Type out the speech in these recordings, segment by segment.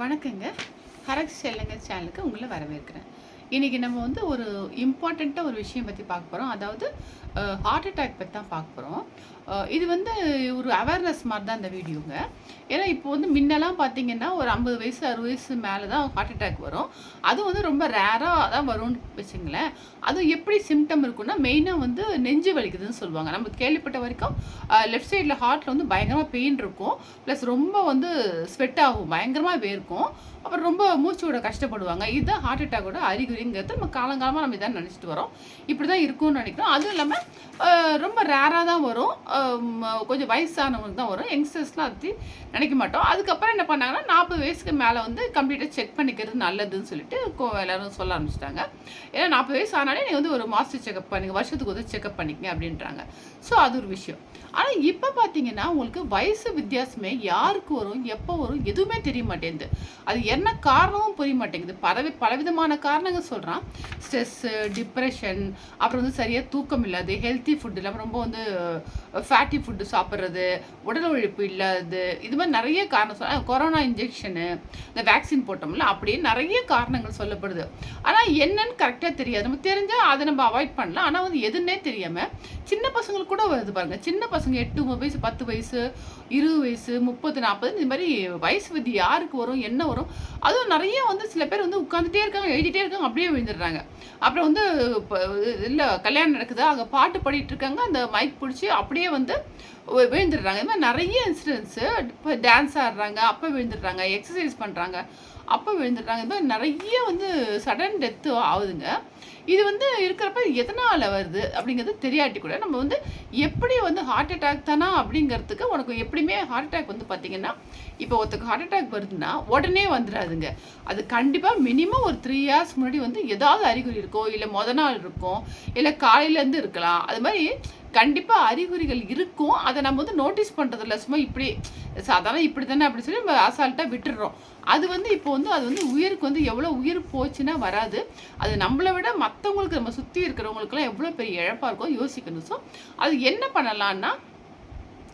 வணக்கங்க. ஹரக் செல்லுங்க சேனலுக்கு உங்களை வரவேற்கிறேன். இன்றைக்கி நம்ம வந்து ஒரு இம்பார்ட்டண்ட்டாக ஒரு விஷயம் பற்றி பார்க்க போகிறோம் அதாவது ஹார்ட் அட்டாக் பற்றி தான் பார்க்க போகிறோம் இது வந்து ஒரு அவேர்னஸ் மாதிரி தான் இந்த வீடியோங்க. ஏன்னா இப்போ வந்து முன்னெல்லாம் பார்த்தீங்கன்னா ஒரு ஐம்பது வயசு அறுபது வயசு மேலே தான் ஹார்ட் அட்டாக் வரும். அது வந்து ரொம்ப ரேராக தான் வரும்னு வச்சுங்களேன். அதுவும் எப்படி சிம்டம் இருக்குன்னா மெயினாக வந்து நெஞ்சு வலிக்குதுன்னு சொல்லுவாங்க. நம்ம கேள்விப்பட்ட வரைக்கும் லெஃப்ட் சைடில் ஹார்ட்டில் வந்து பயங்கரமாக பெயின் இருக்கும். ப்ளஸ் ரொம்ப வந்து ஸ்வெட் ஆகும். பயங்கரமாக வேர்க்கும். அப்புறம் ரொம்ப மூச்சு விட கஷ்டப்படுவாங்க. இதுதான் ஹார்ட் அட்டாக்கோட அறிகுறிங்கிறது நம்ம காலங்காலமாக நம்ம இதான் நினச்சிட்டு வரோம். இப்படி தான் இருக்கும்னு நினைக்கிறோம். அதுவும் இல்லாமல் ரொம்ப ரேராக தான் வரும். கொஞ்சம் வயசானவங்களுக்கு தான் வரும். யங்ஸ்டர்ஸ்லாம் அது நினைக்க மாட்டோம். அதுக்கப்புறம் என்ன பண்ணாங்கன்னா நாற்பது வயசுக்கு மேலே வந்து கம்ப்ளீட்டாக செக் பண்ணிக்கிறது நல்லதுன்னு சொல்லிட்டு எல்லோரும் எல்லாரும் சொல்ல ஆரம்பிச்சிட்டாங்க. ஏன்னா நாற்பது வயசு ஆனாலே நீங்கள் வந்து ஒரு மாஸ்டர் செக்அப் பண்ணுங்க. வருஷத்துக்கு வந்து செக்அப் பண்ணிக்கங்க அப்படின்றாங்க. ஸோ அது ஒரு விஷயம். ஆனால் இப்போ பார்த்தீங்கன்னா உங்களுக்கு வயசு வித்தியாசமே யாருக்கு வரும் எப்போ வரும் எதுவுமே தெரிய மாட்டேங்குது. அது என்ன காரணமும் புரிய மாட்டேங்குது. பல பலவிதமான காரணங்கள் சொல்கிறான் ஸ்ட்ரெஸ்ஸு டிப்ரெஷன் அப்புறம் வந்து சரியாக தூக்கம் இல்லாது ஹெல்த்தி ஃபுட் இல்லாமல் ரொம்ப வந்து ஃபேட்டி ஃபுட்டு சாப்பிட்றது உடல் உழைப்பு இல்லாதது இது மாதிரி நிறைய காரணம் சொல்ல கொரோனா இன்ஜெக்ஷனு இந்த வேக்சின் போட்டோம்ல அப்படியே நிறைய காரணங்கள் சொல்லப்படுது. ஆனால் என்னன்னு கரெக்டாக தெரியாது. நம்ம தெரிஞ்சால் அதை நம்ம அவாய்ட் பண்ணலாம். ஆனால் வந்து எதுன்னே தெரியாமல் சின்ன பசங்களுக்கு கூட வருது பாருங்க. சின்ன பசங்க எட்டு வயசு பத்து வயசு இருபது வயசு முப்பது நாற்பது இந்த மாதிரி வயசு விதி யாருக்கு வரும் என்ன வரும் அதுவும் நிறைய வந்து சில பேர் வந்து உட்காந்துட்டே இருக்காங்க எழுதிட்டே இருக்காங்க அப்படியே விழுந்துடுறாங்க. அப்புறம் வந்து இல்லை கல்யாணம் நடக்குது. அங்கே பாட்டு பாடிட்டு இருக்காங்க. அந்த மைக் பிடிச்சி அப்படியே வந்து விழுந்துடுறாங்க. இது மாதிரி நிறைய இன்சிடென்ட்ஸு இப்போ டான்ஸ் ஆடுறாங்க. அப்போ விழுந்துடுறாங்க. எக்ஸசைஸ் பண்ணுறாங்க அப்போ விழுந்துடுறாங்க இது மாதிரி நிறைய வந்து சடன் டெத்து ஆகுதுங்க. இது வந்து இருக்கிறப்ப எதனால் வருது அப்படிங்கிறது தெரியாட்டி கூட நம்ம வந்து எப்படி வந்து ஹார்ட் அட்டாக் தானா அப்படிங்கிறதுக்கு உனக்கு எப்படியுமே ஹார்ட் அட்டாக் வந்து பார்த்தீங்கன்னா இப்போ ஒருத்தருக்கு ஹார்ட் அட்டாக் வருதுன்னா உடனே வந்துடாதுங்க. அது கண்டிப்பாக மினிமம் ஒரு த்ரீ இயர்ஸ் முன்னாடி வந்து ஏதாவது அறிகுறி இருக்கோ இல்லை மொதல் நாள் இருக்கும் இல்லை காலையிலேருந்து இருக்கலாம். அது மாதிரி கண்டிப்பாக அறிகுறிகள் இருக்கும். அதை நம்ம வந்து நோட்டீஸ் பண்ணுறதில்ல சும்மா இப்படி சாதாரண இப்படி தானே அப்படி சொல்லி நம்ம அசால்ட்டாக விட்டுடுறோம். அது வந்து இப்போ வந்து அது வந்து உயிருக்கு வந்து எவ்வளோ உயிர் போச்சுன்னா வராது. அது நம்மளை விட மற்றவங்களுக்கு நம்ம சுற்றி இருக்கிறவங்களுக்குலாம் எவ்வளோ பெரிய இழப்பாக இருக்கும் யோசிக்கணும். ஸோ அது என்ன பண்ணலான்னா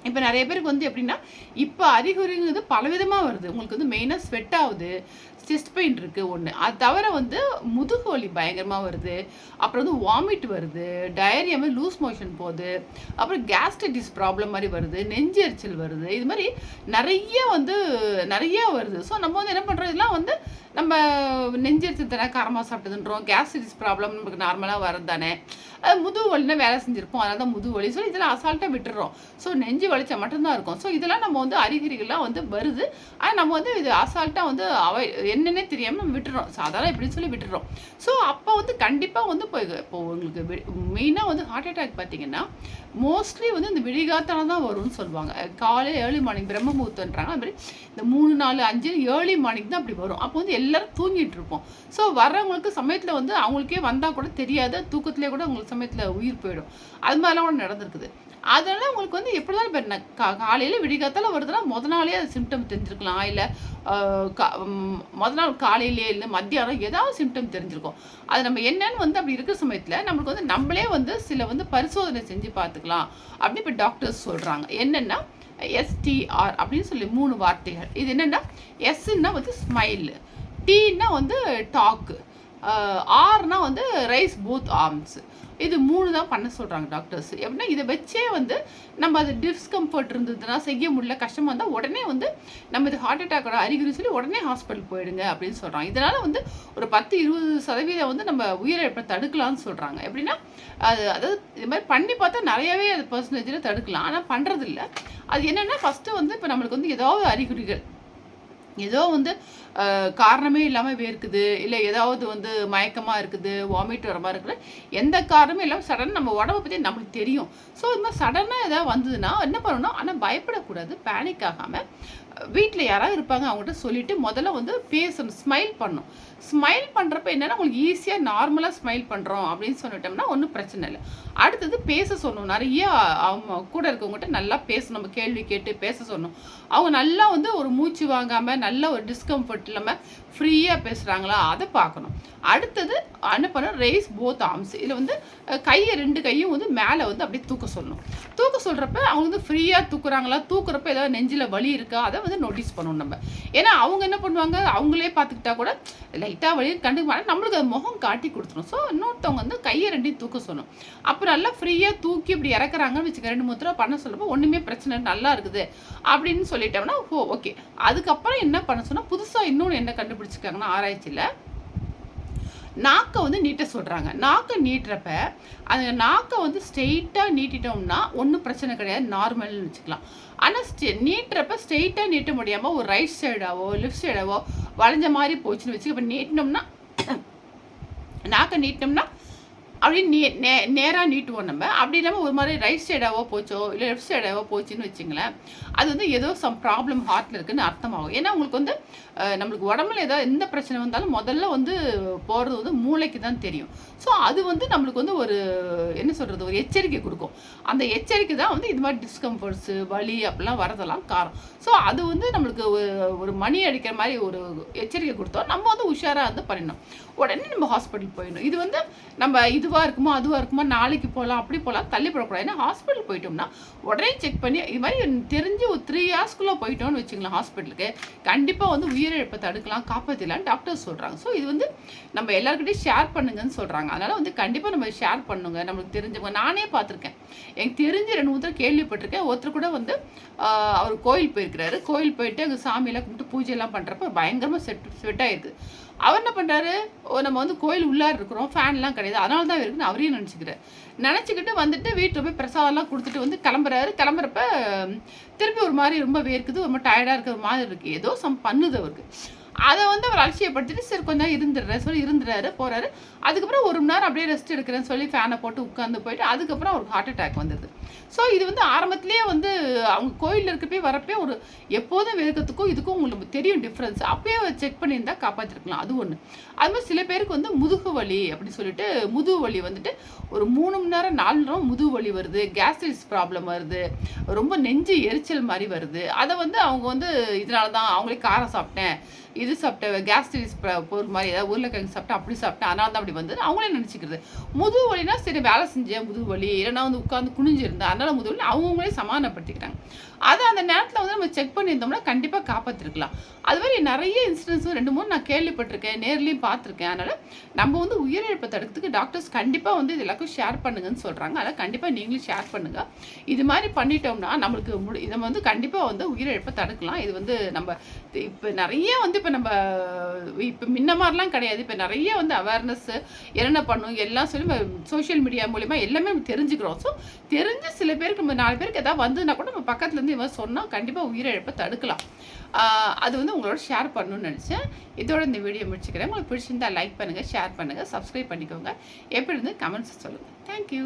இப்போ நிறைய பேருக்கு வந்து எப்படின்னா இப்போ அறிகுறிங்கிறது பலவிதமாக வருது. உங்களுக்கு வந்து மெயினாக ஸ்வெட் ஆகுது. செஸ்ட் பெயின் இருக்குது ஒன்று அது தவிர வந்து முதுகு வலி பயங்கரமாக வருது. அப்புறம் வந்து வாமிட் வருது. டயரியா மாதிரி லூஸ் மோஷன் போகுது. அப்புறம் கேஸ்ட்ரைட்டிஸ் ப்ராப்ளம் மாதிரி வருது. நெஞ்செரிச்சல் வருது. இது மாதிரி நிறைய வந்து நிறைய வருது. ஸோ நம்ம வந்து என்ன பண்ணுறோம் இதெல்லாம் வந்து நம்ம நெஞ்செரிச்சல் தானே காரமாக சாப்பிட்டதுன்றோம். கேஸ்ட்ரைட்டிஸ் ப்ராப்ளம் நமக்கு நார்மலாக வரது தானே. அது முதுகு வலினா வேலை செஞ்சுருப்போம். அதனால தான் முதுகு வலி. ஸோ இதெல்லாம் அசால்ட்டாக விட்டுறோம். ஸோ நெஞ்சு வலிச்சா மட்டும்தான் இருக்கும். ஸோ இதெல்லாம் நம்ம வந்து அறிகுறிகள்லாம் வந்து வருது. ஆனால் நம்ம வந்து இது அசால்ட்டாக வந்து அவை என்னன்னே தெரியாமல் நம்ம விட்டுறோம். சாதாரண இப்படின்னு சொல்லி விட்டுறோம். ஸோ அப்போ வந்து கண்டிப்பாக வந்து இப்போ இப்போ உங்களுக்கு மெயினாக வந்து ஹார்ட் அட்டாக் பார்த்தீங்கன்னா மோஸ்ட்லி வந்து இந்த விழிகாத்தால தான் வரும்னு சொல்லுவாங்க. காலை ஏர்லி மார்னிங் பிரம்ம முகூர்த்தன்றாங்க அது மாதிரி இந்த மூணு நாலு அஞ்சு ஏர்லி மார்னிங் தான் அப்படி வரும். அப்போ வந்து எல்லோரும் தூங்கிட்டு இருப்போம். ஸோ வர்றவங்களுக்கு சமயத்தில் வந்து அவங்களுக்கே வந்தால் கூட தெரியாது. தூக்கத்திலே கூட அவங்களுக்கு சமயத்தில் உயிர் போயிடும். அது மாதிரிலாம் கூட நடந்திருக்குது. அதனால உங்களுக்கு வந்து எப்படி தான் இப்போ கா காலையில் விடிகாத்தால வருதுன்னா முத நாளே அது சிம்டம் தெரிஞ்சிருக்கலாம். இல்லை முதல் நாள் காலையிலே இல்லை மத்தியானம் ஏதாவது சிம்டம் தெரிஞ்சிருக்கும். அது நம்ம என்னன்னு வந்து அப்படி இருக்கிற சமயத்தில் நம்மளுக்கு வந்து நம்மளே வந்து சில வந்து பரிசோதனை செஞ்சு பார்த்துக்கலாம் அப்படின்னு இப்போ டாக்டர்ஸ் சொல்கிறாங்க என்னென்னா எஸ்டிஆர் அப்படின்னு சொல்லி மூணு வார்த்தைகள். இது என்னென்னா எஸ்ன்னா வந்து ஸ்மைல் டீன்னா வந்து டாக்கு ஆர்னா வந்து ரைஸ் பூத் ஆர்ம்ஸ் இது மூணு தான் பண்ண சொல்கிறாங்க டாக்டர்ஸ் எப்படின்னா இதை வச்சே வந்து நம்ம அது டிஸ்கம்ஃபர்ட் இருந்ததுன்னா செய்ய முடியல கஷ்டமாக இருந்தால் உடனே வந்து நம்ம இது ஹார்ட் அட்டாக்கோட அறிகுறி சொல்லி உடனே ஹாஸ்பிட்டல் போயிடுங்க அப்படின்னு சொல்கிறாங்க இதனால் வந்து ஒரு பத்து இருபது சதவீதம் வந்து நம்ம உயிரிழப்பை தடுக்கலாம்னு சொல்கிறாங்க எப்படின்னா அது அதாவது இது மாதிரி பண்ணி பார்த்தா நிறையவே அது பர்சன்டேஜில் தடுக்கலாம். ஆனால் பண்ணுறதில்ல அது என்னென்னா ஃபஸ்ட்டு வந்து இப்போ நம்மளுக்கு வந்து ஏதாவது அறிகுறிகள் ஏதோ வந்து காரணமே இல்லாமல் வேர்க்குது இல்லை ஏதாவது வந்து மயக்கமாக இருக்குது வாமிட் வர மாதிரி இருக்குது. எந்த காரணமும் இல்லாமல் சடன் நம்ம உடம்பை பற்றி நம்மளுக்கு தெரியும். ஸோ இது மாதிரி சடனாக எதாவது வந்ததுன்னா என்ன பண்ணணும் ஆனால் பயப்படக்கூடாது பேனிக் ஆகாமல் வீட்டில் யாராவது இருப்பாங்க அவங்ககிட்ட சொல்லிட்டு முதல்ல வந்து பேசணும் ஸ்மைல் பண்ணணும். ஸ்மைல் பண்ணுறப்ப என்னென்னா உங்களுக்கு ஈஸியாக நார்மலாக ஸ்மைல் பண்ணுறோம் அப்படின்னு சொல்லிட்டோம்னா ஒன்றும் பிரச்சனை இல்லை. அடுத்தது பேச சொல்லணும். நிறைய அவங்க கூட இருக்கவங்ககிட்ட நல்லா பேசணும். நம்ம கேள்வி கேட்டு பேச சொல்லணும். அவங்க நல்லா வந்து ஒரு மூச்சு வாங்காமல் நல்ல ஒரு டிஸ்கம்ஃபர்ட் இல்லாமல் ஃப்ரீயாக பேசுகிறாங்களா அதை பார்க்கணும். அடுத்தது என்ன பண்ண ரேஸ் போத் ஆர்ம்ஸ் இதில் வந்து கையை ரெண்டு கையும் வந்து மேலே வந்து அப்படியே தூக்க சொல்லணும். தூக்க சொல்கிறப்ப அவங்க வந்து ஃப்ரீயாக தூக்குறாங்களா? தூக்குறப்ப ஏதாவது நெஞ்சில் வலி இருக்கா? அதை வந்து நோட்டீஸ் பண்ணணும் நம்ம. ஏன்னா அவங்க என்ன பண்ணுவாங்க? அவங்களே பார்த்துக்கிட்டா கூட லைட்டாக வலி கண்டுக்க மாட்டாங்க நம்மளுக்கு அது முகம் காட்டி கொடுத்துரும். ஸோ இன்னொருத்தவங்க வந்து கையை ரெண்டையும் தூக்க சொல்லணும். அப்போ நல்லா ஃப்ரீயாக தூக்கி இப்படி இறக்குறாங்கன்னு வச்சுக்க ரெண்டு மூணு தடவை பண்ண சொல்லப்போ ஒன்றுமே பிரச்சனை நல்லா இருக்குது அப்படின்னு சொல்லிட்டோம்னா ஓ ஓகே அதுக்கப்புறம் என்ன பண்ண சொன்னால் புதுசாக இன்னொன்று என்ன கண்டுபிடிச்சிருக்காங்கன்னா ஆராய்ச்சியில் நாக்கை வந்து நீட்ட சொல்கிறாங்க நாக்கை நீட்டுறப்ப அந்த நாக்கை வந்து ஸ்ட்ரெயிட்டாக நீட்டிட்டோம்னா ஒன்றும் பிரச்சனை கிடையாது. நார்மல்னு வச்சுக்கலாம். ஆனால் ஸ்டெ நீட்டுறப்ப ஸ்ட்ரெயிட்டாக நீட்ட முடியாமல் ஒரு ரைட் சைடாவோ லெஃப்ட் சைடாவோ வளைஞ்ச மாதிரி போச்சுன்னு வச்சு இப்போ நீட்டினோம்னா நாக்கை நீட்டினோம்னா அப்படியே நே நே நேராக நீட்டுவோம் நம்ம. அப்படி இல்லாமல் ஒரு மாதிரி ரைட் சைடாவோ போச்சோ இல்லை லெஃப்ட் சைடாவோ போச்சுன்னு வச்சுங்களேன். அது வந்து ஏதோ சம் ப்ராப்ளம் ஹார்ட்டில் இருக்குன்னு அர்த்தமாகும். ஏன்னா உங்களுக்கு வந்து நம்மளுக்கு உடம்புல ஏதோ எந்த பிரச்சனை வந்தாலும் முதல்ல வந்து போகிறது வந்து மூளைக்கு தான் தெரியும். ஸோ அது வந்து நம்மளுக்கு வந்து ஒரு என்ன சொல்கிறது ஒரு எச்சரிக்கை கொடுக்கும். அந்த எச்சரிக்கை தான் வந்து இது மாதிரி டிஸ்கம்ஃபர்ட்ஸு வலி அப்படிலாம் வரதெல்லாம் காரணம். ஸோ அது வந்து நம்மளுக்கு ஒரு- மணி அடிக்கிற மாதிரி ஒரு எச்சரிக்கை கொடுத்தோம். நம்ம வந்து உஷாராக வந்து பண்ணிடணும். உடனே நம்ம ஹாஸ்பிட்டல் போயிடணும். இது வந்து நம்ம இது இதுவாக இருக்குமோ அதுவாக இருக்குமோ நாளைக்கு போகலாம் அப்படி போகலாம் தள்ளி போடக்கூடாது. ஏன்னா ஹாஸ்பிட்டல் போயிட்டோம்னா உடனே செக் பண்ணி இது மாதிரி தெரிஞ்சு ஒரு த்ரீ ஹார்ஸ்க்குள்ளே போயிட்டோம்னு வச்சுக்கலாம் ஹாஸ்பிட்டலுக்கு. கண்டிப்பாக வந்து உயிரிழப்பை தடுக்கலாம் காப்பாற்றிடலாம் டாக்டர் சொல்கிறாங்க ஸோ இது வந்து நம்ம எல்லாருக்கிட்டையும் ஷேர் பண்ணுங்கன்னு சொல்கிறாங்க அதனால் வந்து கண்டிப்பாக நம்ம ஷேர் பண்ணுங்க. நம்மளுக்கு தெரிஞ்சவங்க நானே பார்த்துருக்கேன். எனக்கு தெரிஞ்சு ரெண்டு மூணு கேள்விப்பட்டிருக்கேன். ஒருத்தர் கூட வந்து அவர் கோயில் போயிருக்கிறாரு. கோயில் போயிட்டு அங்கே சாமியெல்லாம் கும்பிட்டு பூஜையெல்லாம் பண்ணுறப்ப பயங்கரமாக செட் செட் ஆயிருக்கு. அவர் என்ன பண்ணுறாரு நம்ம வந்து கோயில் உள்ளார் இருக்கிறோம் ஃபேன்லாம் கிடையாது. அதனால தான் இருக்குன்னு அவரையும் நினச்சிக்கிறார் நினச்சிக்கிட்டு வந்துட்டு வீட்டில் போய் பிரசாதம்லாம் கொடுத்துட்டு வந்து கிளம்புறாரு. கிளம்புறப்ப திருப்பி ஒரு மாதிரி ரொம்ப வேர்க்குது ரொம்ப டயர்டாக இருக்கிற மாதிரி இருக்குது ஏதோ சம் பண்ணுது அவருக்கு. அதை வந்து அவர் அலட்சியப்படுத்திட்டு சரி கொஞ்சம் நேரம் சொல்லி இருந்துறாரு போறாரு. அதுக்கப்புறம் ஒரு மணி நேரம் அப்படியே ரெஸ்ட் எடுக்கிறேன்னு சொல்லி ஃபேனை போட்டு உட்காந்து போயிட்டு அதுக்கப்புறம் அவருக்கு ஹார்ட் அட்டாக் வந்தது ஸோ இது வந்து ஆரம்பத்துலேயே வந்து அவங்க கோயிலில் இருக்கப்பே வரப்பே ஒரு எப்போதும் வெறுக்கிறதுக்கும் இதுக்கும் உங்களுக்கு தெரியும் டிஃப்ரென்ஸ் அப்பயே செக் பண்ணியிருந்தா காப்பாற்றிருக்கலாம் அது ஒன்று அது மாதிரி சில பேருக்கு வந்து முதுகு வலி அப்படின்னு சொல்லிட்டு முதுகு வலி வந்துட்டு ஒரு மூணு மணி நேரம் நாலு நேரம் முதுகு வலி வருது கேஸ்ட்ரிஸ் ப்ராப்ளம் வருது ரொம்ப நெஞ்சு எரிச்சல் மாதிரி வருது. அதை வந்து அவங்க வந்து இதனால தான் அவங்களே காரம் சாப்பிட்டேன் இது சாப்பிட்டேன் கேஸ்ட்ரிஸ் போகிற மாதிரி ஏதாவது உருளைக்கிழங்கு சாப்பிட்டேன் அப்படி சாப்பிட்டேன் அதனால தான் அப்படி வந்து அவங்களே நினச்சிக்கிறது. முதுகு வலினா சரி வேலை செஞ்சேன் முதுகு வலி. இல்லைன்னா வந்து உட்காந்து குனிஞ்சிருந்தேன். அதனால முதுகு வலி அவங்களே சமாதானப்படுத்திக்கிறாங்க அதை அந்த நேரத்தில் வந்து நம்ம செக் பண்ணியிருந்தோம்னா கண்டிப்பாக காப்பாற்றிருக்கலாம் அது மாதிரி நிறைய இன்சிடென்ட்ஸும் ரெண்டு மூணு நான் கேள்விப்பட்டிருக்கேன் நேர்லேயும் பார்த்துருக்கேன். அதனால் நம்ம வந்து உயிரிழப்பை தடுக்கிறதுக்கு டாக்டர்ஸ் கண்டிப்பாக வந்து இது எல்லாருக்கும் ஷேர் பண்ணுங்கன்னு சொல்கிறாங்க அதனால் கண்டிப்பாக நீங்களும் ஷேர் பண்ணுங்கள் இது மாதிரி பண்ணிட்டோம்னா நம்மளுக்கு முடி இதை வந்து கண்டிப்பாக வந்து உயிரிழப்பை தடுக்கலாம். இது வந்து நம்ம இப்போ நிறைய வந்து இப்போ நம்ம இப்போ முன்ன மாதிரிலாம் கிடையாது. இப்போ நிறைய வந்து அவேர்னஸ் என்னென்ன பண்ணும் எல்லாம் சொல்லி சோஷியல் மீடியா மூலிமா எல்லாமே நம்ம தெரிஞ்சுக்கிறோம். ஸோ தெரிஞ்ச சில பேருக்கு நம்ம நாலு பேருக்கு எதாவது வந்ததுன்னா கூட நம்ம பக்கத்துலேருந்து இவன் சொன்னால் கண்டிப்பாக உயிரிழப்பை தடுக்கலாம். அது வந்து உங்களோட ஷேர் பண்ணணும்னு நினச்சேன். இதோட இந்த வீடியோ முடிச்சுக்கிறேன். உங்களுக்கு பிடிச்சிருந்தா லைக் பண்ணுங்கள் ஷேர் பண்ணுங்கள் சப்ஸ்கிரைப் பண்ணிக்கோங்க. எப்படி இருந்து கமெண்ட்ஸ் சொல்லுங்கள் தேங்க்யூ